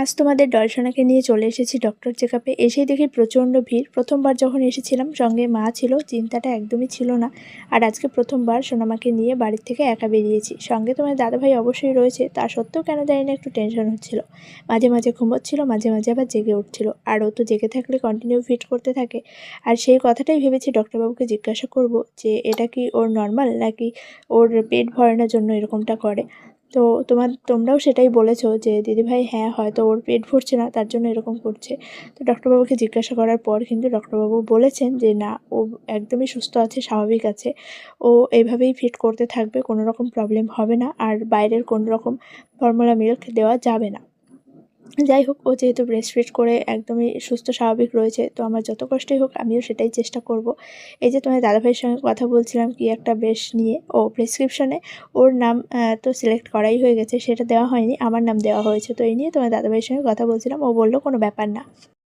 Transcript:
আজ তোমাদের দর্শনাকে নিয়ে চলে এসেছি ডক্টর চেক আপে এসেই দেখি প্রচণ্ড ভিড়। প্রথমবার যখন এসেছিলাম, সঙ্গে মা ছিল, চিন্তাটা একদমই ছিল না। আর আজকে প্রথমবার সোনামাকে নিয়ে বাড়ির থেকে একা বেরিয়েছি। সঙ্গে তোমার দাদাভাই অবশ্যই রয়েছে, তা সত্ত্বেও কেন জানি না একটু টেনশন হচ্ছিল। মাঝে মাঝে ঘুমোচ্ছিল, মাঝে মাঝে আবার জেগে উঠছিল। আর ও তো জেগে থাকলে কন্টিনিউ ফিট করতে থাকে। আর সেই কথাটাই ভেবেছি ডক্টরবাবুকে জিজ্ঞাসা করব যে, এটা কি ওর নর্মাল নাকি ওর পেট ভরানোর জন্য এরকমটা করে? তো তোমার, তোমরাও সেটাই বলেছ যে, দিদিভাই হ্যাঁ হয়তো ওর পেট ভরছে না, তার জন্য এরকম করছে। তো ডক্টরবাবুকে জিজ্ঞাসা করার পর কিন্তু ডক্টরবাবু বলেছেন যে, না, ও একদমই সুস্থ আছে, স্বাভাবিক আছে। ও এইভাবেই ফিট করতে থাকবে, কোনো রকম প্রবলেম হবে না, আর বাইরের কোনো রকম ফর্মুলা মিল্ক দেওয়া যাবে না। যাই হোক, ও যেহেতু ব্রেস্ট ফিট করে একদমই সুস্থ, স্বাভাবিক রয়েছে, তো আমার যত কষ্টই হোক আমিও সেটাই চেষ্টা করব। এই যে তোমার দাদাভাইয়ের সঙ্গে কথা বলছিলাম কি একটা বেশ নিয়ে, ও প্রেসক্রিপশনে ওর নাম তো সিলেক্ট করাই হয়ে গেছে, সেটা দেওয়া হয়নি, আমার নাম দেওয়া হয়েছে, তো এই নিয়ে তোমার দাদাভাইয়ের সঙ্গে কথা বলছিলাম, ও বলল কোনো ব্যাপার না।